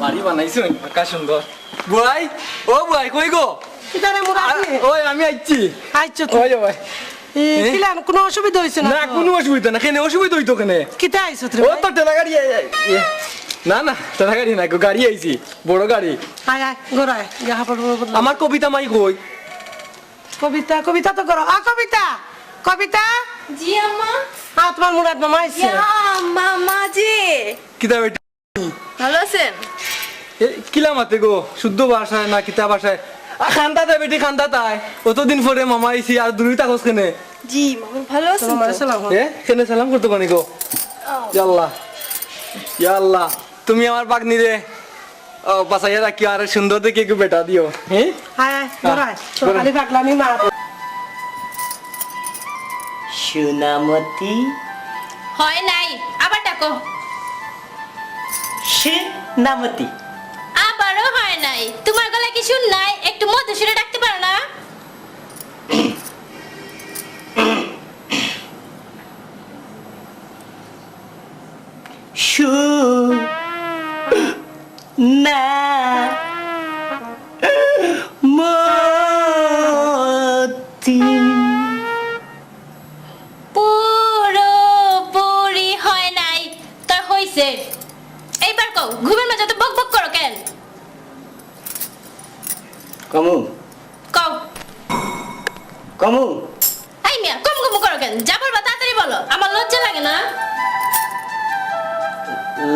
বাড়ি বানাইছো আকাশ সুন্দর বুয়াই? ও বুয়াই কই গো? কিতারে মোরা আ- ওই আমি আইছি আইছো তুই ওই ওই এ, কিলান কোনো অসুবিধা হইছে না না তো? কোনো অসুবিধা না কেন অসুবিধা হইতো কেন? কিতা আইছো তুই ও তো টেলা গাড়ি আই- আই-। না না টেলা গাড়ি না গো, গাড়ি আইছি বড় গাড়ি। আয় আয় পড়ব বদলা আমার কবিতা মাই কই? কবিতা কবিতা তো করো। আ কবিতা কবিতা? জি আম্মা। আ তোমার মুরাদ মামা আইছে। মামা জি। কিতা বেটা? ভালো আছেন? কিলা মাতে গো? শুদ্ধ ভাষায় না কিতা ভাষায়? আ, খান্দা তাই বেটি খান্দা তাই। অতদিন পরে মামা আইছি আর দূরই থাকস কেনে। জি মামা ভালো আছেন তোমার সালাম এ কেনে সালাম করতে পানি গো? ইয়াল্লাহ ইয়াল্লাহ তুমি আমার বাগনি রে। ও বাসাইয়া রাখি আর সুন্দর দেখে একটু বেটা দিও। হ্যাঁ আয় আয় গড়ায় তো। খালি পাগলামি মা সুনামতি। হয় নাই আবার ডাকো। সুনামতি। নাই। তোমার গলা কি শুন নাই একটু মধু সুরে ডাকতে পারো না। সু না মতি। পুরো পুরি হয় নাই তার হইছে। এইবার কও ঘুমের মাঝে তো বক বক করো কেন? কমু। কও কমু এই মিয়া কম কম করো কেন? যা বলবা তাড়াতাড়ি বলো। আমার লজ্জা লাগে না।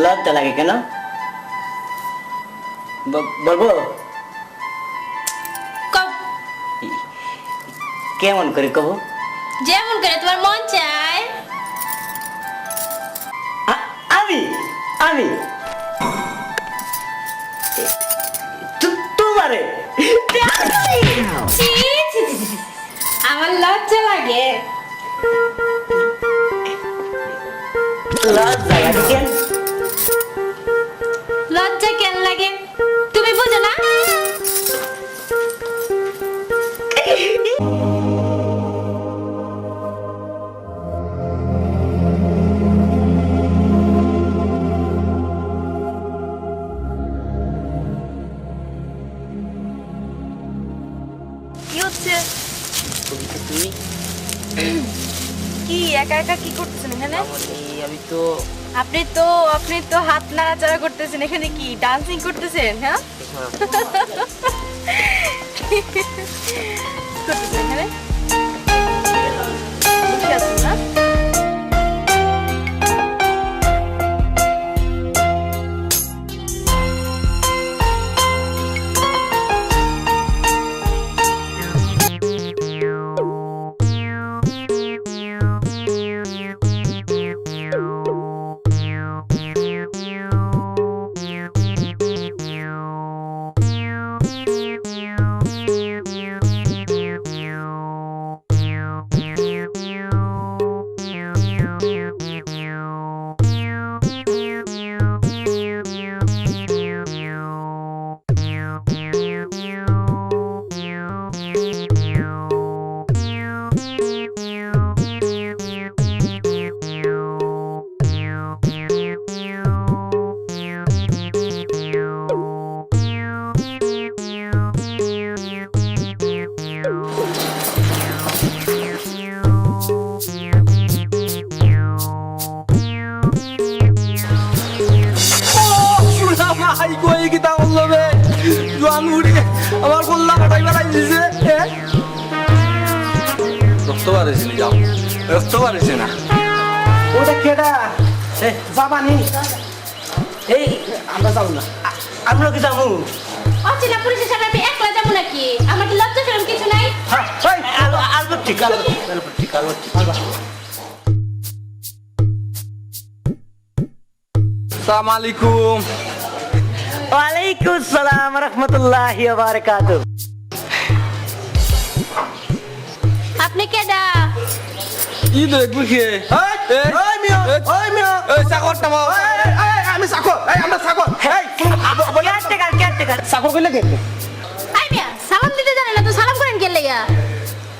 লজ্জা লাগে কেন? বলব? কও কেমন করে কব? যেমন করে তোমার মন চায়। আমি আমি। আমার লজ্জা লাগে লজ্জা লাগে কেন লজ্জা কেন লাগে তুমি বুঝো না কি হচ্ছে একা একা কি করতেছেন এখানে? আমি তো আপনি তো আপনি তো হাত নাড়াচাড়া করতেছেন এখানে কি ডান্সিং করতেছেন হ্যাঁ। করতেছেন এখানে? বসে আছেন না? কই কিতা করল বে? জোয়ান উড়ি আমার কল্লা কাটাই বেড়াই দিছে রক্ত বাড়েছে যাও রক্ত বাড়েছে না? ওটা কেডা? এ, যাবানি এই আমরা যাব না। আমরা কি যাব? অচেনা পুলিশের সামনে আমি একলা যাব নাকি? আমার কি লজ্জা শরম কিছু নাই? হ্যাঁ আলো আলো ঠিক আলো আলো ঠিক আলো ঠিক। সালাম আলাইকুম। ওয়ালাইকুম সালাম রহমতুল্লাহ বারকাত আপনি কেডা ই দেখব কে? আমি সাকর এই আমরা সাকর এই কেয়ারটেকার কেয়ারটেকার সাকর কইলে কে? আই মিয়া সালাম দিতে জানে না তো সালাম করেন কে লেগা?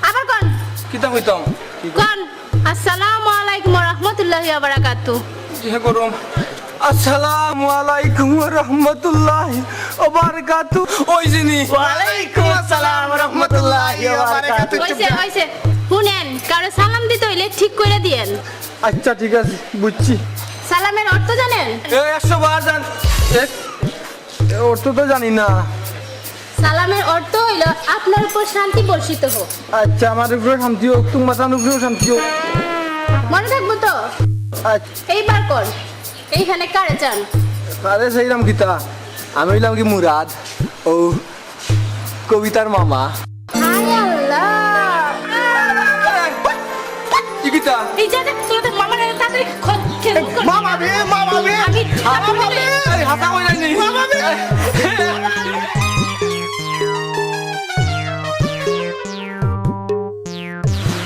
আবার কোন। কিতা কইতাম? কোন। আসসালামু আলাইকুম ওয়া রাহমাতুল্লাহি ওয়া বারাকাতুহু। কি করম আসসালামু আলাইকুম ওয়া রাহমাতুল্লাহি ওয়া বারাকাতু। ওই জিনি ওয়ালাইকুম আসসালাম রহমতুল্লাহি ওয়া বারাকাতুহু হইছে হইছে শুনেন কারও সালাম দিতে হইলে ঠিক করে দিয়েন। আচ্ছা ঠিক আছে বুঝছি। সালামের অর্থ জানেন? এ একশো বার জান ওর তো তো জানি না। সালামের অর্থ হইল আপনার উপর শান্তি বর্ষিত হোক। আচ্ছা আমার উপরে শান্তি হোক তোমার উপরেও শান্তি হোক। মনে থাকব তো? আচ্ছা। এইবার কর। এইখানে কারে চান? আরে সেইরাম গীতা আমি হইলাম কি মুরাদ ও কবিতার মামা। এই যে কর। মামা বে মামা বে! আমি আমি বলি, এই কই নাই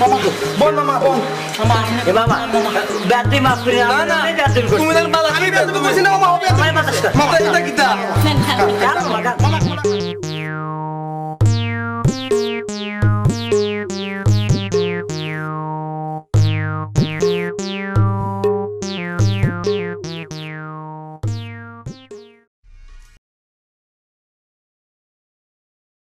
মামা বল মামা বল। এ বাবা ব্যাটারি মাফ করে না না ব্যাটারি তুমি তার বালা আমি বেদ করছি না মামা বাতাসটা মামা এটা গীতা নেন, খান। মামা।